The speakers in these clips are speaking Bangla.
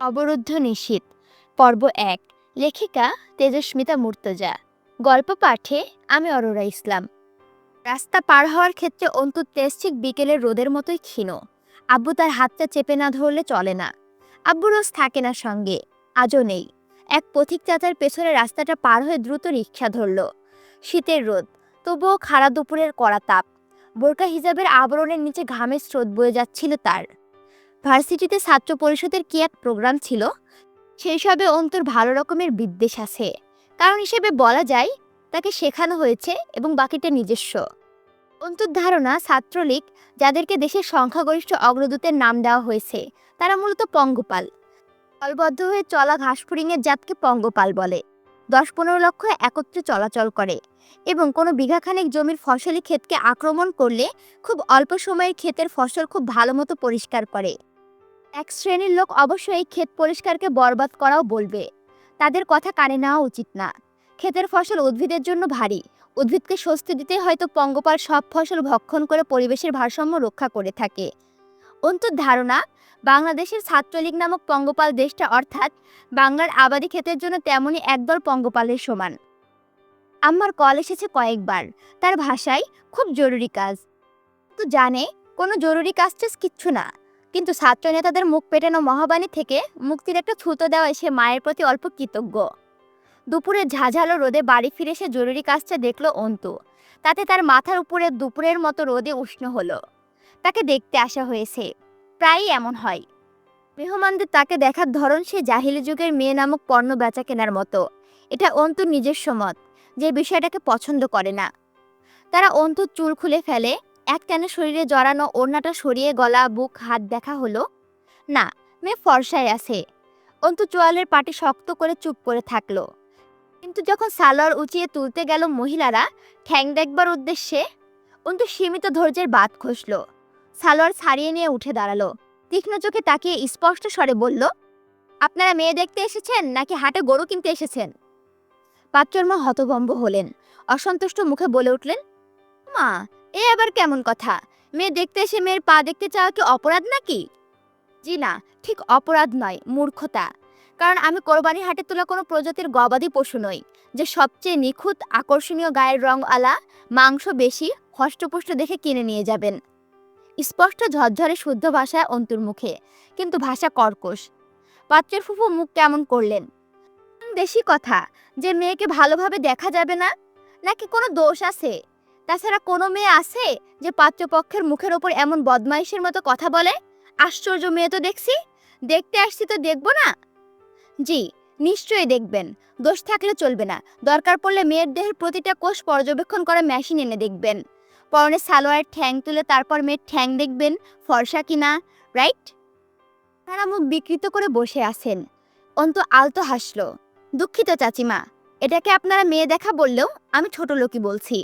অবরুদ্ধ নিশীত পর্ব এক, লেখিকা তেজস্মিতা মুর্তজা। গল্প পাঠে আমি অরোরা ইসলাম। রাস্তা পার হওয়ার ক্ষেত্রে অন্তুর তেজ ঠিক বিকেলের রোদের মতোই ক্ষীণ। আব্বু তার হাতটা চেপে না ধরলে চলে না। আব্বু রোজ থাকে না সঙ্গে, আজও নেই। এক পথিক চাচার পেছনে রাস্তাটা পার হয়ে দ্রুত রিক্সা ধরল। শীতের রোদ, তবুও খাড়া দুপুরের কড়া তাপ। বোরকা হিজাবের আবরণের নিচে ঘামের স্রোত বয়ে যাচ্ছিল তার। ভার্সিটিতে ছাত্র পরিষদের কি এক প্রোগ্রাম ছিল। সেই সবে অন্তর ভালো রকমের বিদ্বেষ আছে। কারণ হিসেবে বলা যায়, তাকে শেখানো হয়েছে এবং বাকিটা নিজস্ব। অন্তর ধারণা, ছাত্রলীগ, যাদেরকে দেশের সংখ্যাগরিষ্ঠ অগ্রদূতের নাম দেওয়া হয়েছে, তারা মূলত পঙ্গপাল। দলবদ্ধ হয়ে চলা ঘাসফড়িংয়ের জাতকে পঙ্গপাল বলে। দশ পনেরো লক্ষ একত্রে চলাচল করে এবং কোনো বিঘাখানেক জমির ফসলি ক্ষেতকে আক্রমণ করলে খুব অল্প সময়ের ক্ষেতের ফসল খুব ভালো মতো পরিষ্কার করে। এক শ্রেণির লোক অবশ্যই এই ক্ষেত পরিষ্কারকে বরবাদ করাও বলবে। তাদের কথা কানে নেওয়া উচিত না। ক্ষেতের ফসল উদ্ভিদের জন্য ভারী। উদ্ভিদকে স্বস্তি দিতে হয়তো পঙ্গপাল সব ফসল ভক্ষণ করে পরিবেশের ভারসাম্য রক্ষা করে থাকে। অন্তর ধারণা, বাংলাদেশের ছাত্রলীগ নামক পঙ্গপাল দেশটা অর্থাৎ বাংলার আবাদি ক্ষেতের জন্য তেমনই একদল পঙ্গপালের সমান। আমার কল এসেছে কয়েকবার। তার ভাষায়, খুব জরুরি কাজ। তো জানে, কোনো জরুরি কাজ টাজ কিচ্ছু না। কিন্তু ছাত্র নেতাদের মুখ পেটানো মহাবাণী থেকে মুক্তির একটা ছুতো দেওয়ায় সে মায়ের প্রতি অল্প কৃতজ্ঞ। দুপুরে ঝাঝালো রোদে বাড়ি ফিরে সে জরুরি কাজটা দেখল অন্তু। তাতে তার মাথার উপরে দুপুরের মতো রোদে উষ্ণ হলো। তাকে দেখতে আসা হয়েছে। প্রায়ই এমন হয়। মেহমানদের তাকে দেখার ধরন সে জাহিলি যুগের মেয়ে নামক পণ্য বেচা কেনার মতো। এটা অন্তুর নিজস্ব মত, যে বিষয়টাকে পছন্দ করে না। তারা অন্তুর চুল খুলে ফেলে এক টানে শরীরে জড়ানো ওড়নাটা সরিয়ে গলা, বুক, হাত দেখা হলো। না, মেয়ে ফর্সায় আছে। অন্তু চোয়ালের পাটি শক্ত করে চুপ করে থাকল। কিন্তু যখন সালোয়ার উঁচিয়ে তুলতে গেল মহিলারা, ঠ্যাং দেখবার উদ্দেশ্যে, অন্তু সীমিত ধৈর্যের বাদ খসল। সালোয়ার ছাড়িয়ে নিয়ে উঠে দাঁড়াল। তীক্ষ্ণ চোখে তাকিয়ে স্পষ্ট স্বরে বলল, আপনারা মেয়ে দেখতে এসেছেন নাকি হাটে গরু কিনতে এসেছেন? পাত্রর মা হতভম্ব হলেন। অসন্তুষ্ট মুখে বলে উঠলেন, মা এ আবার কেমন কথা? মেয়ে দেখতে এসে মেয়ের পা দেখতে চাওয়া কি অপরাধ নাকি? জি না, ঠিক অপরাধ নয়, মূর্খতা। কারণ আমি কোরবানি হাটে তোলা কোনো প্রজাতির গবাদি পশু নই, যে সবচেয়ে নিখুঁত, আকর্ষণীয় গায়ের রং আলা মাংস বেশি, হষ্টপুষ্ট দেখে কিনে নিয়ে যাবেন। স্পষ্ট ঝরঝরে শুদ্ধ ভাষায় অন্তর্মুখে, কিন্তু ভাষা কর্কশ। পাত্রের ফুফু মুখ কেমন করলেন? দেশি কথা, যে মেয়েকে ভালোভাবে দেখা যাবে না? নাকি কোনো দোষ আছে? তাছাড়া কোনো মেয়ে আছে যে পাত্রপক্ষের মুখের ওপর এমন বদমাইশের মতো কথা বলে? আশ্চর্য মেয়ে তো দেখছি। দেখতে আসছি তো দেখব না? জি, নিশ্চয়ই দেখবেন। দোষ থাকলে চলবে না। দরকার পড়লে মেয়ের দেহের প্রতিটা কোষ পর্যবেক্ষণ করে মেশিন এনে দেখবেন। পরনে সালোয়ারের ঠ্যাং তুলে তারপর মেয়ের ঠ্যাং দেখবেন, ফর্সা কিনা রাইট? তারা মুখ বিকৃত করে বসে আছেন। অন্ত আলতো হাসলো। দুঃখিত চাচিমা, এটাকে আপনারা মেয়ে দেখা বললেও আমি ছোট লোকই বলছি।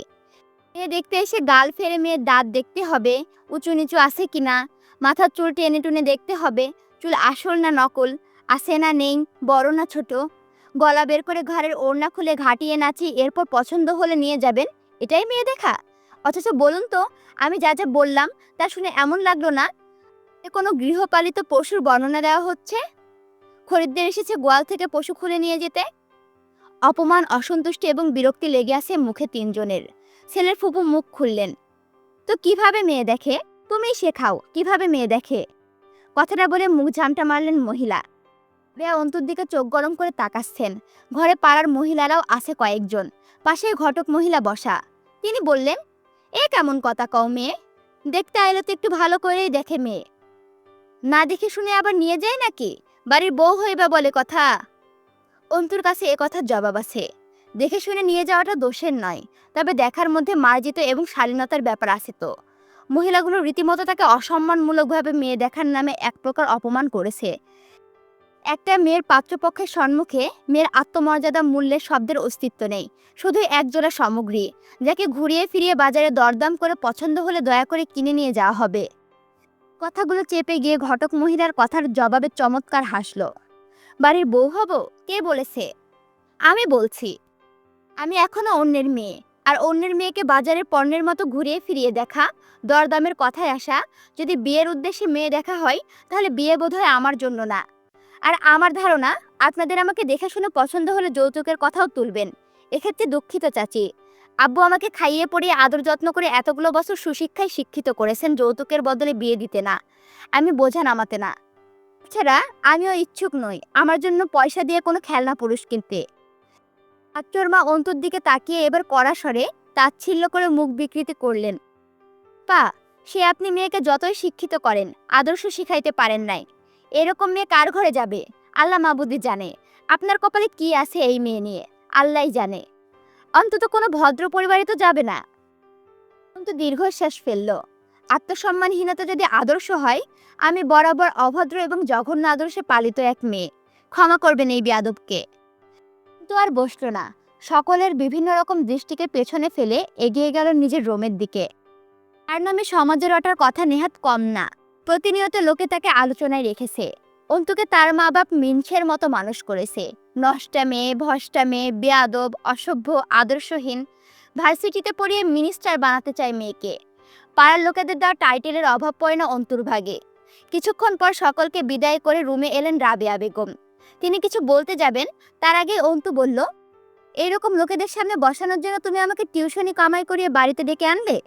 মেয়ে দেখতে এসে গাল ফেরে মেয়ের দাঁত দেখতে হবে, উঁচু নিচু আছে কিনা, মাথার চুল টেনে টুনে দেখতে হবে, চুল আসল না নকল, আছে না নেই, বড় না ছোট, গলা বের করে ঘরের ওড়না খুলে ঘাটিয়ে নাচি, এরপর পছন্দ হলে নিয়ে যাবেন, এটাই মেয়ে দেখা। অথচ বলুন তো, আমি যা যা বললাম, তা শুনে এমন লাগল না কোনো গৃহপালিত পশুর বর্ণনা দেওয়া হচ্ছে? খরিদ্দের এসেছে গোয়াল থেকে পশু খুলে নিয়ে যেতে? অপমান, অসন্তুষ্টি এবং বিরক্তি লেগে আছে মুখে তিনজনের। ছেলের ফুপু মুখ খুললেন। তো কীভাবে মেয়ে দেখে? তুমি শেখাও, কীভাবে মেয়ে দেখে? কথাটা বলে মুখ ঝামটা মারলেন মহিলা। বেয়া অন্তর দিকে চোখ গরম করে তাকাচ্ছেন। ঘরে পাড়ার মহিলারাও আছে কয়েকজন। পাশে ঘটক মহিলা বসা। তিনি বললেন, এ কেমন কথা কও মেয়ে? দেখতে আইলে তো একটু ভালো করেই দেখে মেয়ে। না দেখে শুনে আবার নিয়ে যায় নাকি? বাড়ির বউ হইবা বলে কথা? অন্তুর কাছে এ কথার জবাব আছে। দেখে শুনে নিয়ে যাওয়াটা দোষের নয়, তবে দেখার মধ্যে মার্জিত এবং শালীনতার ব্যাপার আছে তো। মহিলাগুলো রীতিমতো তাকে অসম্মানমূলকভাবে মেয়ে দেখার নামে এক প্রকার অপমান করেছে। একটা মেয়ের পাত্রপক্ষের সম্মুখে মেয়ের আত্মমর্যাদা মূল্যের শব্দের অস্তিত্ব নেই, শুধু একজোড়া সামগ্রী, যাকে ঘুরিয়ে ফিরিয়ে বাজারে দরদাম করে পছন্দ হলে দয়া করে কিনে নিয়ে যাওয়া হবে। কথাগুলো চেপে গিয়ে ঘটক মহিলার কথার জবাবে চমৎকার হাসলো। বাড়ির বউ হব? কে বলেছে? আমি বলছি। আমি এখনও অন্যের মেয়ে। আর অন্যের মেয়েকে বাজারের পণ্যের মতো ঘুরিয়ে ফিরিয়ে দেখা, দরদামের কথায় আসা, যদি বিয়ের উদ্দেশ্যে মেয়ে দেখা হয়, তাহলে বিয়ে বোধহয় আমার জন্য না। আর আমার ধারণা, আপনাদের আমাকে দেখে শুনে পছন্দ হলে যৌতুকের কথাও তুলবেন। এক্ষেত্রে দুঃখিত চাচি। আব্বু আমাকে খাইয়ে পড়িয়ে আদর যত্ন করে এতগুলো বছর সুশিক্ষায় শিক্ষিত করেছেন, যৌতুকের বদলে বিয়ে দিতে না। আমি বোঝা নামাতে না। এছাড়া, আমিও ইচ্ছুক নই। আমার জন্য পয়সা দিয়ে কোনো খেলনা পুরুষ কিনতে। আত্মর মা অন্তর দিকে তাকিয়ে এবার কড়া স্বরে তাচ্ছিল্য করে মুখ বিকৃতি করলেন। পা, সে আপনি মেয়েকে যতই শিক্ষিত করেন, আদর্শ শিখাইতে পারেন নাই। এরকম মেয়ে কার ঘরে যাবে? আল্লাহ মাবুদি জানে। আপনার কপালে কি আছে এই মেয়ে নিয়ে? আল্লাহই জানে। অন্তত কোনো ভদ্র পরিবারে তো যাবে না। কিন্তু দীর্ঘশ্বাস ফেলল। আত্মসম্মানহীনতা যদি আদর্শ হয়, আমি বরাবর অভদ্র এবং জঘন্য আদর্শে পালিত এক মেয়ে। ক্ষমা করবেন এই বেয়াদবকে। কিন্তু আর বসল না। সকলের বিভিন্ন রকম দৃষ্টিকে পেছনে ফেলে এগিয়ে গেল নিজের রোমের দিকে। তার নামে সমাজের ওঠার কথা নেহাত কম না। প্রতিনিয়ত লোকে তাকে আলোচনায় রেখেছে। অন্তুকে তার মা বাপ মিনছের মতো মানুষ করেছে। নষ্টা মেয়ে, ভষ্টা মেয়ে, বেয়াদব, অসভ্য, আদর্শহীন, ভার্সিটিতে পড়িয়ে মিনিস্টার বানাতে চায় মেয়েকে। পাড়ার লোকেদের দেওয়া টাইটেলের অভাব পড়ে না অন্তুরভাগে কিছুক্ষণ পর সকলকে বিদায় করে রুমে এলেন রাবেয়া বেগম। তিনি কিছু বলতে যাবেন। তার আগে অন্তু বলল, এরকম লোকেদের সামনে বসানোর জন্য তুমি আমাকে টিউশনি কামাই করিয়ে বাড়িতে ডেকে আনলে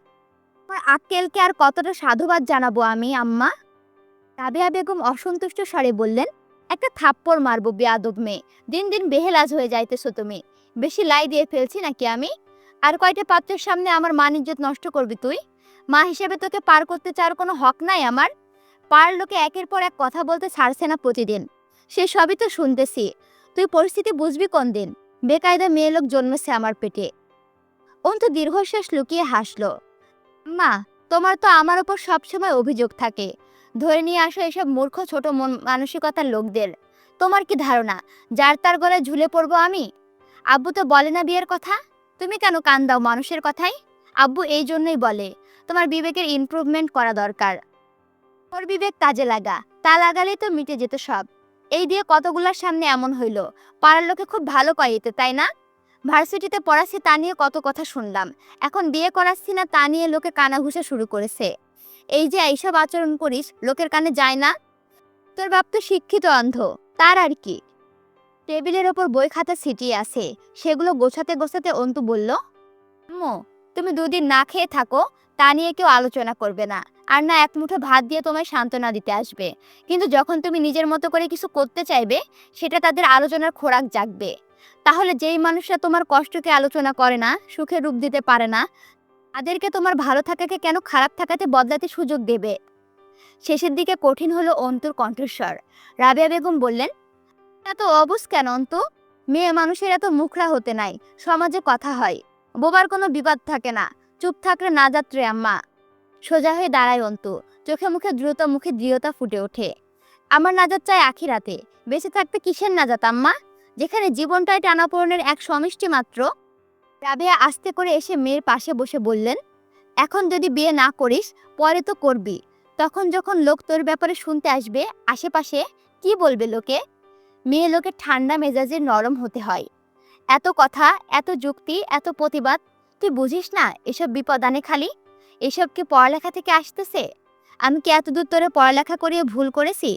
আমার আক্কেলকে আর কতটা সাধুবাদ জানাব আমি, আম্মা? রাবেয়া বেগম অসন্তুষ্ট স্বরে বললেন, একটা থাপ্পড় মারবো, বেয়াদব মেয়ে। দিন দিন বেহেলাজ হয়ে যাইতেছো তুমি। বেশি লাই দিয়ে ফেলছি নাকি আমি? আর কয়টা পাত্রের সামনে আমার মান ইজ্জত নষ্ট করবি তুই? মা হিসেবে তোকে পার করতে চার কোনো হক নাই আমার। পার লোকে একের পর এক কথা বলতে ছাড়ছে না প্রতিদিন। সে সবই তো শুনতেছি। তুই পরিস্থিতি বুঝবি কোন দিন বেকায়দা মেয়ে লোক জন্মেছে আমার পেটে। অন্তু দীর্ঘশ্বাস লুকিয়ে হাসলো। মা, তোমার তো আমার ওপর সবসময় অভিযোগ থাকে। ধরে নিয়ে আসো এসব মূর্খ ছোট মন মানসিকতার লোকদের। তোমার কি ধারণা? যার তার গলায় ঝুলে পড়ব আমি? আব্বু তো বলে না বিয়ের কথা? তুমি কেন কান দাও মানুষের কথাই আব্বু এই জন্যই বলে, তোমার বিবেকের ইমপ্রুভমেন্ট করা দরকার। তোর বিবেক কাজে লাগা, তা লাগালেই তো মিটে যেত সব। এই দিয়ে কতগুলার সামনে এমন হইল? পাড়ার লোকে খুব ভালো কয় তাই না? ভার্সিটিতে পড়াচ্ছি তা নিয়ে কত কথা শুনলাম। এখন বিয়ে করাচ্ছি না তা নিয়ে লোকে কানাঘুষা শুরু করেছে। এই যে এইসব আচরণ করিস, লোকের কানে যায় না? তোর বাপ তো শিক্ষিত অন্ধ, তার আর কি? টেবিলের ওপর বই খাতা ছিটিয়ে আছে, সেগুলো গোছাতে গোছাতে অন্তু বলল তুমি দুদিন না খেয়ে থাকো, তা নিয়ে কেউ আলোচনা করবে না। আর না এক মুঠো ভাত দিয়ে তোমায় সান্ত্বনা দিতে আসবে। কিন্তু যখন তুমি নিজের মতো করে কিছু করতে চাইবে, সেটা তাদের আলোচনার খোরাক জাগবে। তাহলে যেই মানুষরা তোমার কষ্টকে আলোচনা করে না, সুখে রূপ দিতে পারে না, তাদেরকে তোমার ভালো থাকাকে কেন খারাপ থাকাতে বদলাতে সুযোগ দেবে? শেষের দিকে কঠিন হলো অন্তুর কণ্ঠস্বর। রাবেয়া বেগম বললেন, এত অবুজ কেন অন্তু? মেয়ে মানুষের এত মুখরা হতে নাই, সমাজে কথা হয়। বোবার কোনো বিবাদ থাকে না। চুপ থাকলে না যাত্রে আম্মা। সোজা হয়ে দাঁড়ায় অন্তু। চোখে মুখে দ্রুত মুখে দৃঢ়তা ফুটে ওঠে। আমার নাজাত চাই আখিরাতে। বেঁচে থাকতে কিসের নাজাত, আম্মা? যেখানে জীবনটাই টানাপোড়নের এক সমিষ্টি মাত্র। রাবেয়া আস্তে করে এসে মেয়ের পাশে বসে বললেন, এখন যদি বিয়ে না করিস, পরে তো করবি। তখন যখন লোক তোর ব্যাপারে শুনতে আসবে, আশেপাশে কি বলবে লোকে? মেয়ে লোকে ঠান্ডা মেজাজের নরম হতে হয়। এত কথা, এত যুক্তি, এত প্রতিবাদ, তুই বুঝিস না এসব বিপদ আনে খালি? এসব কি পড়ালেখা থেকে আসতেছে? আমি কি এতদূর তোরে পড়ালেখা করিয়ে ভুল করেছি?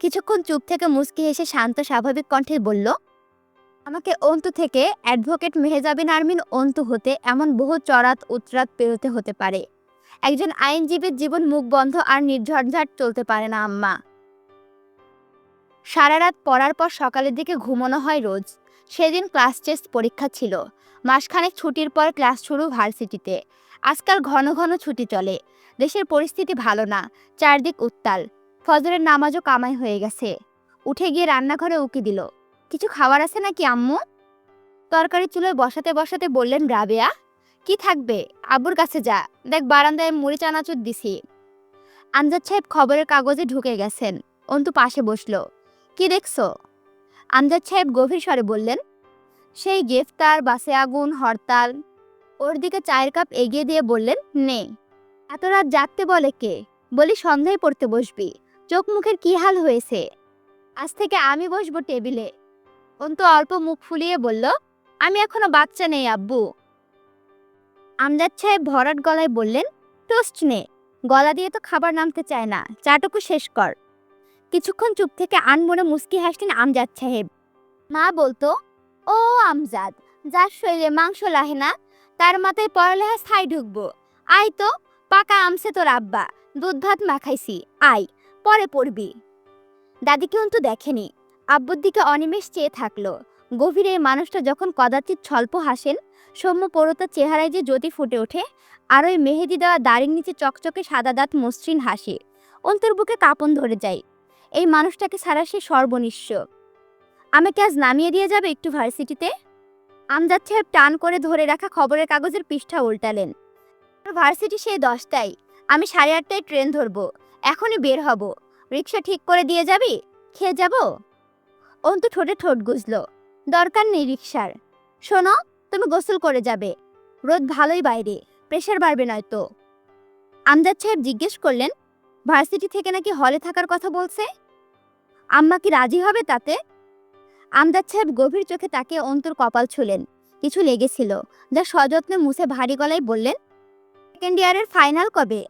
কিছুক্ষণ চুপ থেকে মুচকি হেসে শান্ত স্বাভাবিক কণ্ঠে বলল, আমাকে অন্তু থেকে অ্যাডভোকেট মেহেজাবিন আরমিন অন্তু হতে এমন বহু চড়াত উতরাত পেরোতে হতে পারে। একজন আইনজীবীর জীবন মুখ বন্ধ আর নির্ঝঞ্ঝাট চলতে পারে না, আম্মা। সারা রাত পড়ার পর সকালের দিকে ঘুমানো হয় রোজ। সেদিন ক্লাস টেস্ট পরীক্ষা ছিল। মাসখানেক ছুটির পর ক্লাস শুরু ভার্সিটিতে। আজকাল ঘন ঘন ছুটি চলে। দেশের পরিস্থিতি ভালো না, চারদিক উত্তাল। ফজরের নামাজও কামাই হয়ে গেছে। উঠে গিয়ে রান্নাঘরে উকি দিল। কিছু খাবার আছে নাকি, আম্মু? তরকারি চুলোয় বসাতে বসাতে বললেন, রাবেয়া, কি থাকবে? আব্বুর কাছে যা। দেখ, বারান্দায় মুড়ি, চানাচুর দিছি। আমজাদ সাহেব খবরের কাগজে ঢুকে গেছেন। অন্তু পাশে বসল। কি দেখছ? আমজাদ সাহেব গভীর স্বরে বললেন, সেই গ্রেফতার, বাসে আগুন, হরতাল ওর দিকে চায়ের কাপ এগিয়ে দিয়ে বললেন, নে। এত রাত জাগতে বলে কে? বলি সন্ধ্যায় পড়তে বসবি। চোখ মুখের কি হাল হয়েছে? আজ থেকে আমি বসবো টেবিলে। অন্তু অল্প মুখ ফুলিয়ে বলল, আমি এখনও বাচ্চা নেই, আব্বু। আমজাদ সাহেব ভরাট গলায় বললেন, টোস্ট নে। গলা দিয়ে তো খাবার নামতে চায় না। চাটুকু শেষ কর। কিছুক্ষণ চুপ থেকে আনমনে মুস্কি হাসলেন আমজাদ সাহেব। মা বলতো, ও আমজাদ, যার শরীরে মাংস লাহে না তার মাথায় পড়ালেখা ছাই ঢুকবো। আয় তো, পাকা আমসে তোর আব্বা। দুধ ভাত মাখাইছি, আয়, পরে পড়বি। দাদি কিন্তু দেখেনি। আব্বুর দিকে অনিমেষ চেয়ে থাকল। গভীরে মানুষটা যখন কদাচিৎ স্বল্প হাসেন, সৌম্য পরতার চেহারায় যে জ্যোতি ফুটে ওঠে, আর ওই মেহেদি দেওয়া দাড়ির নিচে চকচকে সাদা দাঁত মসৃণ হাসি, অন্তর বুকে কাঁপন ধরে যায়। এই মানুষটাকে ছাড়া সে সর্বনিঃস্ব। আমাকে আজ নামিয়ে দিয়ে যাবে একটু ভার্সিটিতে? আমজাদ সাহেব টান করে ধরে রাখা খবরের কাগজের পৃষ্ঠা উল্টালেন। ভার্সিটি সেই দশটায়। আমি সাড়ে আটটায় ট্রেন ধরবো। এখনই বের হব। রিক্সা ঠিক করে দিয়ে যাবি? খেয়ে যাব? অন্তু ঠোঁটে ঠোঁট গুজলো। দরকার নেই রিক্সার। শোনো, তুমি গোসল করে যাবে। রোদ ভালোই বাইরে। প্রেশার বাড়বে নয়তো। আমজাদ সাহেব জিজ্ঞেস করলেন, ভার্সিটি থেকে নাকি হলে থাকার কথা বলছে? আম্মা কি রাজি হবে তাতে? আমজাদ সাহেব গভীর চোখে তাকে অন্তর কপাল ছুলেন। কিছু লেগেছিল, যা সযত্নে মুছে ভারী গলায় বললেন সেকেন্ড ইয়ারের ফাইনাল কবে?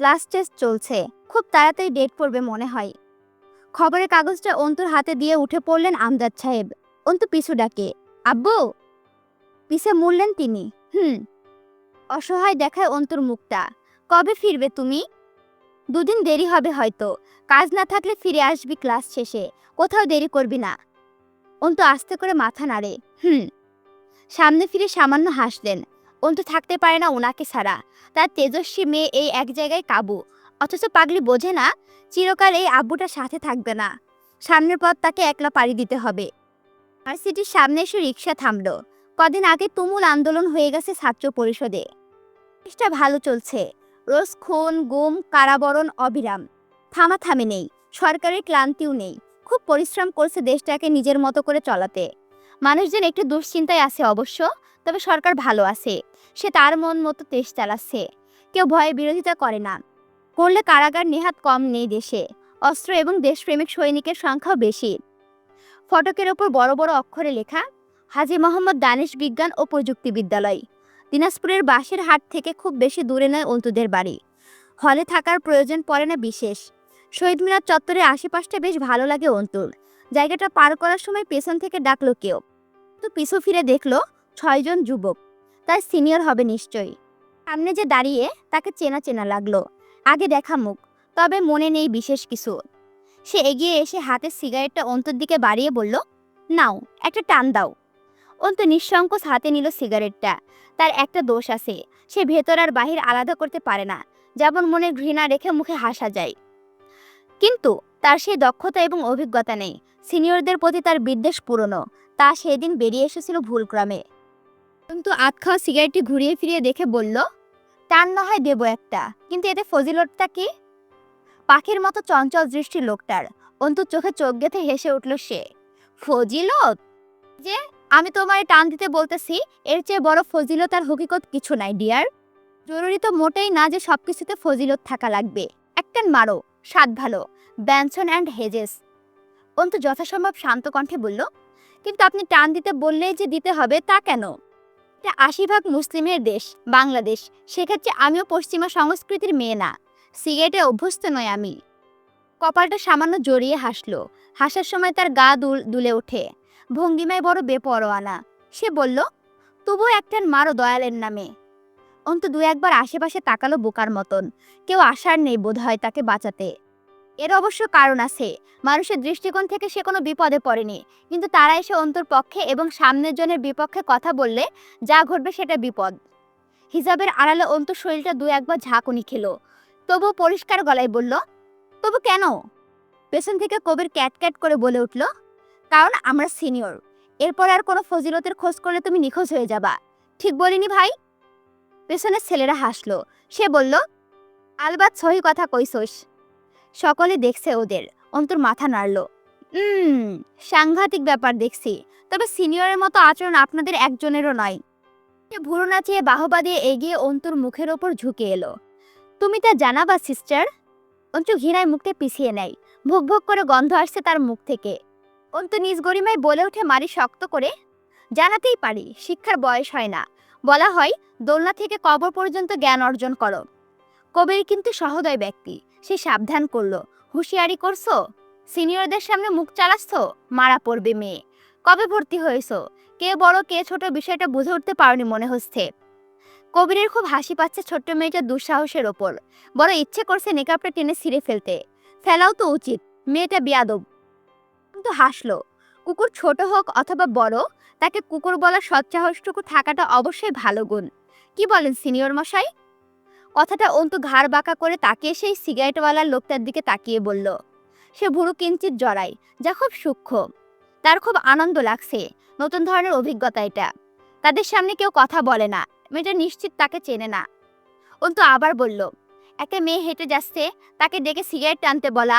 ক্লাস টেস্ট চলছে, খুব তাড়াতাড়ি ডেট পড়বে মনে হয়। খবরের কাগজটা অন্তুর হাতে দিয়ে উঠে পড়লেন আমজাদ সাহেব। অন্তু পিছু ডাকে, আব্বু! পিছে মুড়লেন তিনি, হুম। অসহায় দেখায় অন্তুর মুখটা, কবে ফিরবে তুমি? দুদিন দেরি হবে হয়তো, কাজ না থাকলে ফিরে আসবি ক্লাস শেষে, কোথাও দেরি করবি না। অন্তু আস্তে করে মাথা নাড়ে, হুম। সামনে ফিরে সামান্য হাসলেন, অন্তু থাকতে পারে না ওনাকে ছাড়া। তার তেজস্বী মেয়ে এই এক জায়গায় কাবু। অথচ পাগলি বোঝে না, চিরকাল এই আব্বুটার সাথে থাকবে না। সামনের পথ তাকে একলা পাড়ি দিতে হবে। ভার্সিটির সামনে এসে রিক্সা থামল। কদিন আগে তুমুল আন্দোলন হয়ে গেছে ছাত্র পরিষদে। চেষ্টা ভালো চলছে। রোজ খুন, গুম, কারাবরণ, অবিরাম। থামাথামি নেই। সরকারের ক্লান্তিও নেই। খুব পরিশ্রম করছে দেশটাকে নিজের মতো করে চলাতে। মানুষজন একটু দুশ্চিন্তায় আছে অবশ্য, তবে সরকার ভালো আছে। সে তার মন মতো দেশ চালাচ্ছে। কেউ ভয়ে বিরোধিতা করে না। করলে কারাগার নেহাত কম নেই দেশে। অস্ত্র এবং দেশপ্রেমিক সৈনিকের সংখ্যাও বেশি। ফটকের ওপর বড় বড় অক্ষরে লেখা, হাজি মোহাম্মদ দানিশ বিজ্ঞান ও প্রযুক্তি বিদ্যালয়। দিনাজপুরের বাঁশের হাট থেকে খুব বেশি দূরে নয় অন্তুদের বাড়ি। হলে থাকার প্রয়োজন পড়ে না বিশেষ। শহীদ মিনার চত্বরের আশেপাশটা বেশ ভালো লাগে অন্তুর জায়গাটা পার করার সময় পেছন থেকে ডাকলো কেউ। তো পিছু ফিরে দেখল ছয়জন যুবক। তার সিনিয়র হবে নিশ্চয়ই। সামনে যে দাঁড়িয়ে তাকে চেনা চেনা লাগল। আগে দেখা মুখ, তবে মনে নেই বিশেষ কিছু। সে এগিয়ে এসে হাতের সিগারেটটা অন্তর দিকে বাড়িয়ে বলল, নাও, একটা টান দাও। অন্ত নিঃসংকোচ হাতে নিল সিগারেটটা। তার একটা দোষ আছে, সে ভেতর আর বাহির আলাদা করতে পারে না। যেমন মনে ঘৃণা রেখে মুখে হাসা যায়। কিন্তু তার সেই দক্ষতা এবং অভিজ্ঞতা নেই। সিনিয়রদের প্রতি তার বিদ্বেষ পুরনো। তা সেদিন বেরিয়ে এসেছিল ভুলক্রমে। কিন্তু আত খাওয়া সিগারেটটি ঘুরিয়ে ফিরিয়ে দেখে বলল টান না হয় দেবো একটা। কিন্তু এতে ফজিলতটা কি? পাখির মতো চঞ্চল দৃষ্টি লোকটার। অন্তু চোখে চোখ গেঁথে হেসে উঠল সে। ফজিলত? যে আমি তোমার টান দিতে বলতেছি এর চেয়ে বড় ফজিলত আর হকিকত কিছু নাই ডিয়ার। জরুরি তো মোটেই না যে সবকিছুতে ফজিলত থাকা লাগবে। একটান মারো। স্বাদ ভালো। ব্যানসন অ্যান্ড হেজেস। অন্তু যথাসম্ভব শান্ত কণ্ঠে বলল, কিন্তু আপনি টান দিতে বললেই যে দিতে হবে তা কেন? এটা আশি ভাগ মুসলিমের দেশ, বাংলাদেশ। সেক্ষেত্রে আমিও পশ্চিমা সংস্কৃতির মেয়ে না। সিগারেটে অভ্যস্ত নয় আমি। কপালটা সামান্য জড়িয়ে হাসলো। হাসার সময় তার গা দুল, দুলে ওঠে। ভঙ্গিমায় বড় বেপরোয়ানা। সে বলল, তবুও একটান মারো দয়ালের নামে। অন্তু দু একবার আশেপাশে তাকালো বোকার মতন। কেউ আসার নেই বোধহয় তাকে বাঁচাতে। এর অবশ্য কারণ আছে। মানুষের দৃষ্টিকোণ থেকে সে কোনো বিপদে পড়েনি। কিন্তু তারা এসে অন্তর পক্ষে এবং সামনের জনের বিপক্ষে কথা বললে যা ঘটবে সেটা বিপদ। হিজাবের আড়ালে অন্তর শরীরটা দু একবার ঝাঁকুনি খেলো। তবু পরিষ্কার গলায় বলল, তবু কেন? পেছন থেকে কবির ক্যাট ক্যাট করে বলে উঠল, কারণ আমরা সিনিয়র। এরপর আর কোনো ফজিলতের খোঁজ করলে তুমি নিখোঁজ হয়ে যাবা। ঠিক বলিনি ভাই? পেছনের ছেলেরা হাসলো। সে বলল, আলবাত সহি কথা কইসোস। সকলে দেখছে ওদের। অন্তর মাথা নাড়ল হুম সাংঘাতিক ব্যাপার দেখছি। তবে সিনিয়রের মতো আচরণ আপনাদের একজনেরও নয়। সে ভুরু নাচিয়ে বাহবা দিয়ে এগিয়ে অন্তর মুখের ওপর ঝুঁকে এলো, তুমি তা জানাবা সিস্টার? অন্তু ঘৃণায় মুখটা পিছিয়ে নেয়। ভুক ভুক করে গন্ধ আসছে তার মুখ থেকে। অন্তু নিজ গরিমায় বলে উঠে মারি শক্ত করে, জানাতেই পারি, শিক্ষার বয়স হয় না। বলা হয়, দোলনা থেকে কবর পর্যন্ত জ্ঞান অর্জন করো। কবির কিন্তু সহদয় ব্যক্তি। সে সাবধান করল। হুঁশিয়ারি করছ? সিনিয়রদের সামনে মুখ চালাচ্ছ? মারা পড়বে মেয়ে। কবে ভর্তি হয়েছো? কে বড়, কে ছোট বিষয়টা বুঝে উঠতে পারোনি মনে হচ্ছে। কবিরের খুব হাসি পাচ্ছে ছোট্ট মেয়েটার দুঃসাহসের ওপর। বড় ইচ্ছে করছে নেকাপটা টেনে ছিঁড়ে ফেলতে। ফেলাও তো উচিত। মেয়েটা বিয়াদব। কিন্তু হাসলো। কুকুর ছোট হোক অথবা বড়, তাকে কুকুর বলার সৎসাহসটুকু থাকাটা অবশ্যই ভালো গুণ। কি বলেন সিনিয়র মশাই? কথাটা অন্তু ঘাড় বাঁকা করে তাকিয়ে সেই সিগারেটওয়ালার লোকটার দিকে তাকিয়ে বলল, সে ভুরু কিঞ্চিত জড়াই যা খুব সূক্ষ্ম। তার খুব আনন্দ লাগছে, নতুন ধরনের অভিজ্ঞতা এটা। তাদের সামনে কেউ কথা বলে না, মেয়েটা নিশ্চিত তাকে চেনে না। অন্তু আবার বলল একটা মেয়ে হেঁটে যাচ্ছে, তাকে ডেকে সিগারেট টানতে বলা,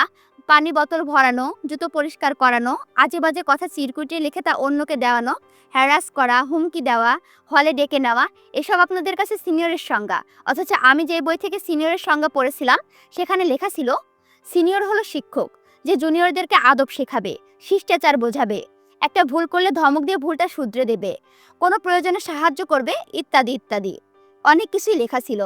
পানি বোতল ভরানো, জুতো পরিষ্কার করানো আজে বাজে কথা চিরকুটে লিখে তা অন্যকে দেওয়ানো হ্যারাস করা, হুমকি দেওয়া, হলে ডেকে নেওয়া, এসব আপনাদের কাছে সিনিয়রের সংজ্ঞা। অথচ আমি যে বই থেকে সিনিয়রের সংজ্ঞা পড়েছিলাম, সেখানে লেখা ছিল, সিনিয়র হলো শিক্ষক, যে জুনিয়রদেরকে আদব শেখাবে, শিষ্টাচার বোঝাবে, একটা ভুল করলে ধমক দিয়ে ভুলটা শুধরে দেবে, কোনো প্রয়োজনে সাহায্য করবে, ইত্যাদি ইত্যাদি। অনেক কিছুই লেখা ছিল।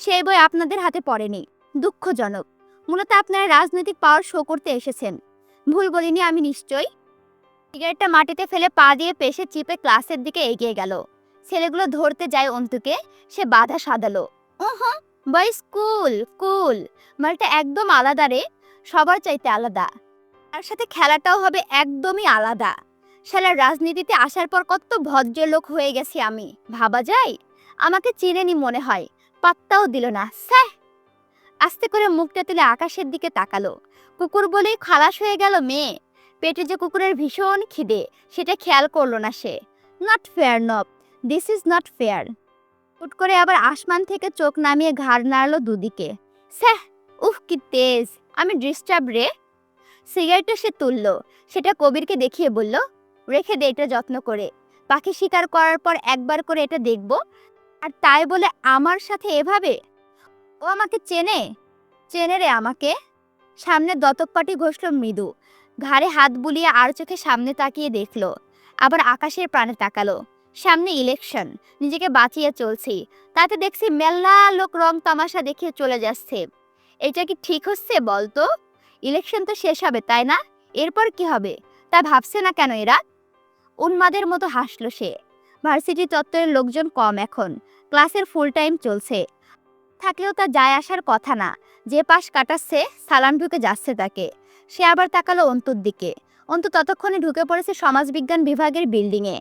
সেই বই আপনাদের হাতে পড়েনি। দুঃখজনক। মূলত আপনারা রাজনৈতিক পাওয়ার শো করতে এসেছেন। ভুল বলিনি আমি নিশ্চয়ই। সিগারেটটা মাটিতে ফেলে পা দিয়ে পেশে চিপে ক্লাসের দিকে এগিয়ে গেল। ছেলেগুলো ধরতে যায় অন্তুকে, সে বাধা সাধালো। উহ বয়স কুল কুল মালটা একদম আলাদা রে, সবার চাইতে আলাদা। তার সাথে খেলাটাও হবে একদমই আলাদা। শালার রাজনীতিতে আসার পর কত ভদ্রলোক হয়ে গেছি আমি। ভাবা যায়? আমাকে চিনেনি মনে হয়। পাত্তাও দিল না। স্যাহ আস্তে করে মুখটা তুলে আকাশের দিকে তাকালো। কুকুর বলেই খালাস হয়ে গেল মেয়ে। পেটে যে কুকুরের ভীষণ খিদে, সেটা খেয়াল করল না সে। নট ফেয়ার নব। দিস ইজ নট ফেয়ার হুট করে আবার আসমান থেকে চোখ নামিয়ে ঘাড় নাড়লো দুদিকে। স্যাহ উফ, কি তেজ! আমি ডিস্টার্ব রে। সিগারেটটা সে তুললো। সেটা কবিরকে দেখিয়ে বলল, রেখে দে এটা যত্ন করে। পাখি শিকার করার পর একবার করে এটা দেখব। আর তাই বলে আমার সাথে এভাবে? ও আমাকে চেনে। চেনে রে আমাকে। সামনে দতকপাটি ঘষল মৃদু। ঘাড়ে হাত বুলিয়ে আর চোখে সামনে তাকিয়ে দেখল। আবার আকাশের প্রাণে তাকালো। সামনে ইলেকশন নিজেকে বাঁচিয়ে চলছি। তাতে দেখছি মেলা লোক রং তামাশা দেখিয়ে চলে যাচ্ছে। এটা কি ঠিক হচ্ছে বলতো? ইলেকশন তো শেষ হবে, তাই না? এরপর কি হবে? তা ভাবছে না কেন এরা? উন্মাদের মতো হাসলো সে। ভার্সিটি চত্বরের লোকজন কম এখন। ক্লাসের ফুল টাইম চলছে। থাকলেও তা যায় আসার কথা না। যে পাশ কাটাচ্ছে, সালাম ঢুকে যাচ্ছে তাকে। সে আবার তাকালো অন্তুর দিকে। অন্তু ততক্ষণে ঢুকে পড়েছে সমাজবিজ্ঞান বিভাগের বিল্ডিংয়ে